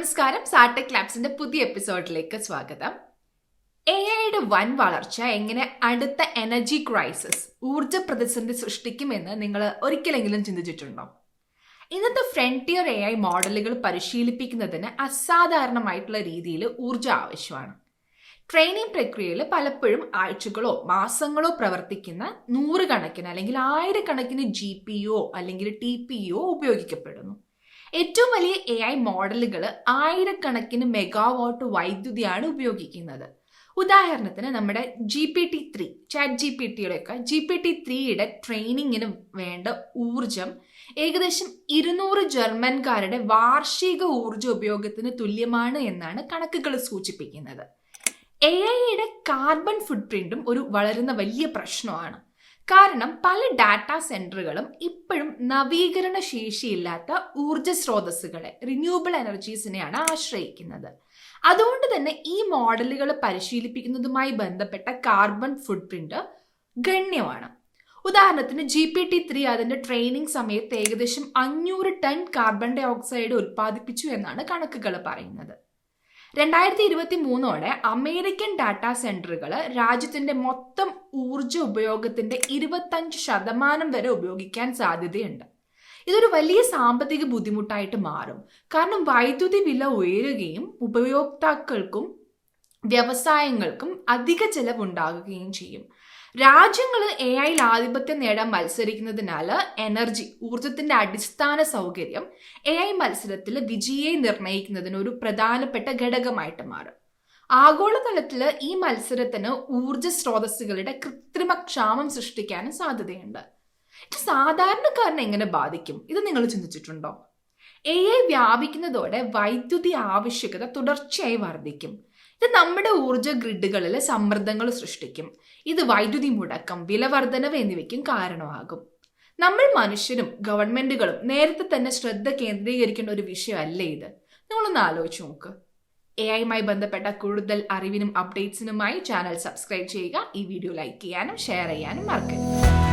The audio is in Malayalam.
നമസ്കാരം. സാർടെക് ലാബ്സിന്റെ പുതിയ എപ്പിസോഡിലേക്ക് സ്വാഗതം. എ ഐയുടെ വൻ വളർച്ച എങ്ങനെ അടുത്ത എനർജി ക്രൈസിസ് ഊർജ പ്രതിസന്ധി സൃഷ്ടിക്കുമെന്ന് നിങ്ങൾ ഒരിക്കലെങ്കിലും ചിന്തിച്ചിട്ടുണ്ടോ? ഇന്നത്തെ ഫ്രണ്ടിയർ എ ഐ മോഡലുകൾ പരിശീലിപ്പിക്കുന്നതിന് അസാധാരണമായിട്ടുള്ള രീതിയിൽ ഊർജം ആവശ്യമാണ്. ട്രെയിനിങ് പ്രക്രിയയിൽ പലപ്പോഴും ആഴ്ചകളോ മാസങ്ങളോ പ്രവർത്തിക്കുന്ന നൂറുകണക്കിന് അല്ലെങ്കിൽ ആയിരക്കണക്കിന് ജി പി ഒ അല്ലെങ്കിൽ ടി പി ഒ ഉപയോഗിക്കപ്പെടുന്നു. ഏറ്റവും വലിയ എ ഐ മോഡലുകൾ ആയിരക്കണക്കിന് മെഗാവാട്ട് വൈദ്യുതിയാണ് ഉപയോഗിക്കുന്നത്. ഉദാഹരണത്തിന് നമ്മുടെ G P T three chat G P ടിയുടെയൊക്കെ G P T ത്രീയുടെ ട്രെയിനിങ്ങിന് വേണ്ട ഊർജം ഏകദേശം ഇരുന്നൂറ് ജർമ്മൻകാരുടെ വാർഷിക ഊർജ ഉപയോഗത്തിന് തുല്യമാണ് എന്നാണ് കണക്കുകൾ സൂചിപ്പിക്കുന്നത്. എ ഐയുടെ കാർബൺ ഫുട് പ്രിന്റും ഒരു വളരുന്ന വലിയ പ്രശ്നമാണ്. കാരണം പല ഡാറ്റാ സെന്ററുകളും ഇപ്പോഴും നവീകരണ ശേഷിയില്ലാത്ത ഊർജ സ്രോതസ്സുകളെ റിന്യൂവബിൾ എനർജീസിനെയാണ് ആശ്രയിക്കുന്നത്. അതുകൊണ്ട് തന്നെ ഈ മോഡലുകൾ പരിശീലിപ്പിക്കുന്നതുമായി ബന്ധപ്പെട്ട കാർബൺ ഫുട് പ്രിന്റ് ഗണ്യമാണ്. ഉദാഹരണത്തിന് ജി പി ടി ത്രീ അതിന്റെ ട്രെയിനിങ് സമയത്ത് ഏകദേശം അഞ്ഞൂറ് ടൺ കാർബൺ ഡൈ ഓക്സൈഡ് ഉൽപ്പാദിപ്പിച്ചു എന്നാണ് കണക്കുകൾ പറയുന്നത്. രണ്ടായിരത്തി ഇരുപത്തി മൂന്നോടെ അമേരിക്കൻ ഡാറ്റാ സെന്ററുകൾ രാജ്യത്തിന്റെ മൊത്തം ഊർജ ഉപയോഗത്തിന്റെ ഇരുപത്തഞ്ച് ശതമാനം വരെ ഉപയോഗിക്കാൻ സാധ്യതയുണ്ട്. ഇതൊരു വലിയ സാമ്പത്തിക ബുദ്ധിമുട്ടായിട്ട് മാറും. കാരണം വൈദ്യുതി വില ഉയരുകയും ഉപയോക്താക്കൾക്കും വ്യവസായങ്ങൾക്കും അധിക ചെലവുണ്ടാകുകയും ചെയ്യും. രാജ്യങ്ങൾ എ ഐയിൽ ആധിപത്യം നേടാൻ മത്സരിക്കുന്നതിനാൽ എനർജി ഊർജത്തിന്റെ അടിസ്ഥാന സൗകര്യം എ ഐ മത്സരത്തിൽ വിജയെ നിർണയിക്കുന്നതിന് ഒരു പ്രധാനപ്പെട്ട ഘടകമായിട്ട് മാറും. ആഗോളതലത്തിൽ ഈ മത്സരത്തിന് ഊർജ സ്രോതസ്സുകളുടെ കൃത്രിമ ക്ഷാമം സൃഷ്ടിക്കാനും സാധ്യതയുണ്ട്. ഇത് സാധാരണക്കാരനെ എങ്ങനെ ബാധിക്കും? ഇത് നിങ്ങൾ ചിന്തിച്ചിട്ടുണ്ടോ? എ ഐ വ്യാപിക്കുന്നതോടെ വൈദ്യുതി ആവശ്യകത തുടർച്ചയായി വർദ്ധിക്കും. ഇത് നമ്മുടെ ഊർജ ഗ്രിഡുകളിൽ സമ്മർദ്ദങ്ങൾ സൃഷ്ടിക്കും. ഇത് വൈദ്യുതി മുടക്കം വിലവർധനവ് എന്നിവയ്ക്കും കാരണമാകും. നമ്മൾ മനുഷ്യരും ഗവൺമെന്റുകളും നേരത്തെ തന്നെ ശ്രദ്ധ കേന്ദ്രീകരിക്കേണ്ട ഒരു വിഷയമല്ലേ ഇത്? നിങ്ങളൊന്ന് ആലോചിച്ച് നോക്ക്. എ ഐയുമായി ബന്ധപ്പെട്ട കൂടുതൽ അറിവിനും അപ്ഡേറ്റ്സിനുമായി ചാനൽ സബ്സ്ക്രൈബ് ചെയ്യുക. ഈ വീഡിയോ ലൈക്ക് ചെയ്യാനും ഷെയർ ചെയ്യാനും മറക്കരുത്.